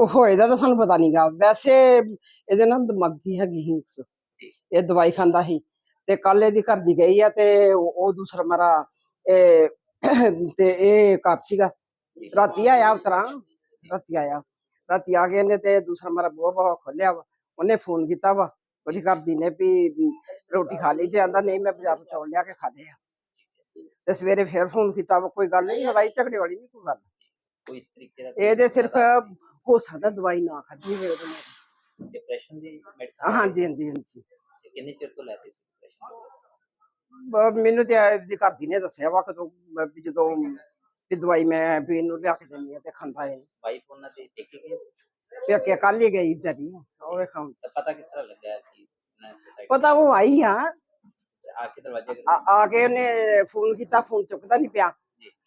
ਉਹ ਹੋਏਦਾ ਤਾਂ ਸਾਨੂੰ ਪਤਾ ਨਹੀਂਗਾ ਵੈਸੇ ਇਹਦੇ ਨਾਲ ਦਿਮਾਗੀ ਹੈਗੀ ਹਿੰਕਸ ਇਹ ਦਵਾਈ ਖਾਂਦਾ ਸੀ ਤੇ ਕੱਲ ਇਹਦੀ ਘਰ ਦੀ ਗਈ ਆ ਤੇ ਉਹ ਦੂਸਰਾ ਮਰਾ ਇਹ ਤੇ ਇਹ ਘਰ ਸੀਗਾ। ਰਾਤੀ ਆਇਆ ਉਤਰਾ। ਰਾਤੀ ਆਇਆ। ਰਾਤੀ ਆ ਗਏ ਨੇ ਤੇ ਦੂਸਰਾ ਮਰਾ ਬੂਹਾ ਬਾਹਾ ਖੋਲਿਆ ਵਾ। ਉਹਨੇ ਫੋਨ ਕੀਤਾ ਵਾ। ਉਹਦੀ ਘਰ ਦੀ ਨੇ ਵੀ ਰੋਟੀ ਖਾ ਲਈ ਜੇ ਆਂਦਾ ਨਹੀਂ ਮੈਂ ਬਾਜ਼ਾਰੋਂ ਚੌਲ ਲਿਆ ਕੇ ਖਾਦੇ ਆ। ਤੇ ਸਵੇਰੇ ਫੇਰ ਫੋਨ ਕੀਤਾ ਵਾ ਕੋਈ ਗੱਲ ਨਹੀਂ ਲੜਾਈ ਝਗੜੇ ਵਾਲੀ ਨਹੀਂ ਕੋਈ ਗੱਲ। ਕੋਈ ਇਸ ਤਰੀਕੇ ਦਾ ਇਹਦੇ ਸਿਰਫ ਹੋ ਸਕਦਾ ਦਵਾਈ ਨਾ ਖਾਧੀ ਹੋਵੇ ਉਹਦੇ ਨਾਲ ਡਿਪਰੈਸ਼ਨ ਦੀ ਮੈਡੀਸਨ ਹਾਂਜੀ ਹਾਂਜੀ ਹਾਂਜੀ ਕਿੰਨੇ ਚਿਰ ਤੋਂ ਲੈਦੇ ਸੀ ਡਿਪਰੈਸ਼ਨ ਬ- ਮੈਨੂੰ ਤੇ ਇਹਦੀ ਘਰ ਦੀ ਨੇ ਦੱਸਿਆ ਵਾ ਕਦੋਂ ਵੀ ਜਦੋਂ ਵੀ ਦਵਾਈ ਮੈਂ ਵੀ ਇਹਨੂੰ ਲਿਆ ਕੇ ਦਿੰਦੀ ਆ ਤੇ ਖਾਂਦਾ ਹੈ ਵਾਈਫ ਉਹਨਾਂ ਦੇ ਦੇਖੇ ਗਏ ਸੀ? ਤੇ ਅੱਗੇ ਕੱਲ ਹੀ ਗਈ ਵਿਚਾਰੀ ਉਹ ਵੇਖਾਂ ਤਾਂ ਪਤਾ ਕਿਸ ਤਰ੍ਹਾਂ ਲੱਗਾ ਕਿ ਨਾ ਸੁਸਾਇਡ ਪਤਾ ਉਹ ਆਈ ਆ ਆ ਕੇ ਦਰਵਾਜ਼ੇ ਆ ਆ ਕੇ ਉਹਨੇ ਫੋਨ ਕੀਤਾ ਫੋਨ ਚੁੱਕਦਾ ਨਹੀਂ ਪਿਆ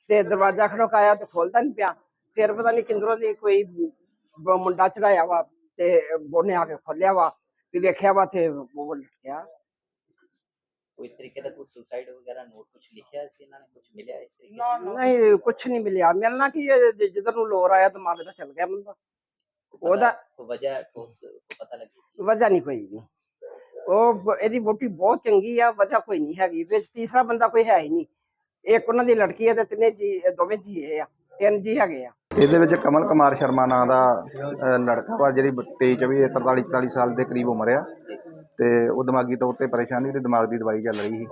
ਤੇ ਦਰਵਾਜ਼ਾ ਖੜਕਾਇਆ ਤੇ ਖੋਲਦਾ ਨਹੀਂ ਪਿਆ ਫਿਰ ਪਤਾ ਨਹੀਂ ਕਿੰਦਰੋਂ ਦੀ ਕੋਈ ਬ- ਮੁੰਡਾ ਚੜਾਇਆ ਵਾ ਤੇ ਉਹਨੇ ਆ ਕੇ ਖੋਲਿਆ ਵਾ ਵੀ ਵੇਖਿਆ ਵਾ ਤੇ ਉਹ ਲਟਕਿਆ ਕੋਈ ਇਸ ਤਰੀਕੇ ਦਾ ਕੋਈ ਸੁਸਾਇਡ ਵਗੈਰਾ ਨੋਟ ਕੁਝ ਲਿਖਿਆ ਸੀ ਇਹਨਾਂ ਨੇ? ਕੁਝ ਮਿਲਿਆ ਇਸ ਤਰੀਕੇ ਦਾ? ਨਹੀਂ ਕੁਛ ਨਹੀਂ ਮਿਲਿਆ। ਮਿਲਣਾ ਕੀ ਹੈ, ਜ- ਜਿੱਧਰ ਨੂੰ ਲੋਰ ਆਇਆ ਦਿਮਾਗ ਦਾ ਚੱਲ ਗਿਆ ਬੰਦਾ। ਉਹਦਾ ਕੋਈ ਵਜ੍ਹਾ ਕੋਈ ਪਤਾ ਲੱਗੀ ਵਜ੍ਹਾ ਨਹੀਂ ਕੋਈ ਵੀ। ਉਹ ਬ- ਇਹਦੀ ਵੋਟੀ ਬਹੁਤ ਚੰਗੀ ਆ ਵਜ੍ਹਾ ਕੋਈ ਨਹੀਂ ਹੈਗੀ। ਵਿੱਚ ਤੀਸਰਾ ਬੰਦਾ ਕੋਈ ਹੈ ਹੀ ਨਹੀਂ। ਇੱਕ ਉਹਨਾਂ ਦੀ ਲੜਕੀ ਹੈ ਤੇ ਤਿੰਨੇ ਜੀ ਦੋਵੇਂ ਜੀ ਆ। ਤਿੰਨ ਜੀ ਹੈਗੇ ਆ। ਇਹਦੇ ਵਿੱਚ ਕਮਲ ਕੁਮਾਰ ਸ਼ਰਮਾ ਨਾਂ ਦਾ ਅਹ, ਲੜਕਾ ਵਾ ਜਿਹੜੀ 23 24 43 44 ਸਾਲ ਦੇ ਕਰੀਬ ਉਮਰ ਆ। ਤੇ ਉਹ ਦਿਮਾਗੀ ਤੌਰ ਤੇ ਪਰੇਸ਼ਾਨ ਸੀ ਤੇ ਦਿਮਾਗ ਦੀ ਦਵਾਈ ਚੱਲ ਰਹੀ ਸੀ।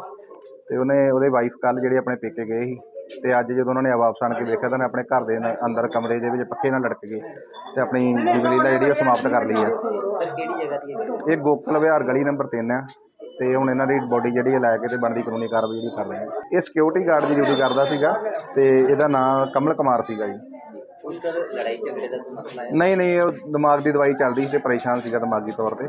ਤੇ ਉਹਨੇ ਉਹਦੇ ਵਾਈਫ ਕੱਲ ਜਿਹੜੇ ਆਪਣੇ ਪੇਕੇ ਗਏ ਸੀ। ਤੇ ਅੱਜ ਜਦੋਂ ਉਹਨਾਂ ਨੇ ਵਾਪਸ ਆਣ ਕੇ ਵੇਖਿਆ ਤਾਂ ਉਹਨੇ ਆਪਣੇ ਘਰ ਦੇ ਨਾਲ- ਅੰਦਰ ਕਮਰੇ ਦੇ ਵਿੱਚ ਪੱਖੇ ਨਾਲ ਲਟਕ ਗਏ ਤੇ ਆਪਣੀ ਜੀਵਨ ਲੀਲਾ ਜਿਹੜੀ ਉਹ ਸਮਾਪਤ ਕਰ ਲਈ ਆ। ਸਰ ਕਿਹੜੀ ਜਗ੍ਹਾ ਦੀ ਹੈ ਇਹ ਗੋਕਲ ਵਿਹਾਰ ਗਲੀ ਨੰਬਰ 3 ਆ। ਤੇ ਹੁਣ ਇਹਨਾਂ ਦੀ ਬੋਡੀ ਜਿਹੜੀ ਹੈ ਲੈ ਕੇ ਤੇ ਬਣਦੀ ਕਾਨੂੰਨੀ ਕਾਰਵਾਈ ਜਿਹੜੀ ਕਰ ਰਹੇ ਆ। ਇਹ ਸਿਕਿਉਰਿਟੀ ਗਾਰਡ ਦੀ ਡਿਊਟੀ ਕਰਦਾ ਸੀਗਾ ਤੇ ਇਹਦਾ ਨਾਮ ਕਮਲ ਕੁਮਾਰ ਸੀਗਾ ਜੀ। ਕੋਈ ਸਰ ਲੜਾਈ ਝਗੜੇ ਦਾ ਕੋਈ ਮਸਲਾ ਹੈ? ਨਹੀਂ ਨਹੀਂ ਉਹ ਦਿਮਾਗ ਦੀ ਦਵਾਈ ਚੱਲਦੀ ਸੀ ਤੇ ਪਰੇਸ਼ਾਨ ਸੀਗਾ ਦਿਮਾਗੀ ਤੌਰ ਤੇ।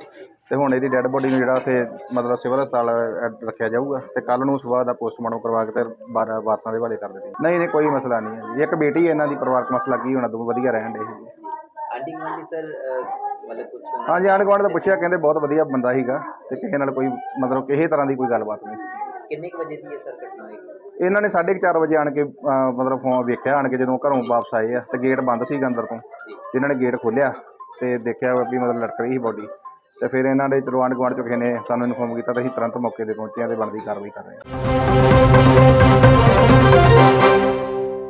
ਤੇ ਹੁਣ ਇਹਦੀ ਡੈੱਡ ਬੋਡੀ ਨੂੰ ਜਿਹੜਾ ਉੱਥੇ ਮਤਲਬ ਸਿਵਲ ਹਸਪਤਾਲ ਐਡ- ਰੱਖਿਆ ਜਾਊਗਾ। ਤੇ ਕੱਲ ਨੂੰ ਸਵੇਰ ਦਾ ਪੋਸਟਮਾਰਟਮ ਕਰਵਾ ਕੇ ਤੇ ਬਾਰਾਂ ਵਾਰਸਾਂ ਦੇ ਹਵਾਲੇ ਕਰ ਦਿੱਤੇ। ਨਹੀਂ ਨਹੀਂ ਕੋਈ ਮਸਲਾ ਨਹੀਂ ਹੈ ਜੀ। ਇੱਕ ਬੇਟੀ ਹੈ ਇਹਨਾਂ ਦੀ ਪਰਿਵਾਰਕ ਮਸਲਾ ਕੀ ਹੋਣਾ ਦੋ ਵਧੀਆ ਰਹਿਣ ਦੇ ਆਂਟੀ ਗਵਾਂਡੀ ਸਰ ਮਤਲਬ ਕੁਝ ਹਾਂਜੀ ਆਂਢ ਗੁਆਂਢ ਦਾ ਪੁੱਛਿਆ ਕਹਿੰਦੇ ਬਹੁਤ ਵਧੀਆ ਬੰਦਾ ਸੀਗਾ। ਤੇ ਕਿਸੇ ਨਾਲ ਕੋਈ ਮਤਲਬ ਕਿਸੇ ਤਰ੍ਹਾਂ ਦੀ ਕੋਈ ਗੱਲਬਾਤ ਨਹੀਂ ਸੀ ਕਿੰਨੇ ਕੁ ਵਜੇ ਦੀ ਇਹ ਸਰ ਘਟਨਾ ਹੋਈ? ਇਹਨਾਂ ਨੇ 4:30 ਵਜੇ ਆਣ ਕੇ ਅਹ, ਮਤਲਬ ਫੋਨ ਵੇਖਿਆ ਆਣ ਕੇ ਜਦੋਂ ਘਰੋਂ ਵਾਪਸ ਆਏ ਆ ਤੇ ਗੇਟ ਬੰਦ ਸੀਗਾ ਅੰਦਰ ਤੋਂ। ਇਹਨਾਂ ਨੇ ਗੇਟ ਖੋਲ੍ਹਿਆ ਤੇ ਦੇਖਿਆ ਵੀ ਮਤਲਬ ਲਟਕ ਰਹੀ ਸੀ ਬੋਡੀ ਤੇ ਫਿਰ ਇਹਨਾਂ ਦੇ ਚਲੋ ਆਂਢ ਗੁਆਂਢ ਚੋਂ ਕਿਸੇ ਨੇ ਸਾਨੂੰ ਇਨਫੋਰਮ ਕੀਤਾ ਤਾਂ ਅਸੀਂ ਤੁਰੰਤ ਮੌਕੇ ਤੇ ਪਹੁੰਚੇ ਹਾਂ ਤੇ ਬਣਦੀ ਕਾਰਵਾਈ ਕਰ ਰਹੇ ਹਾਂ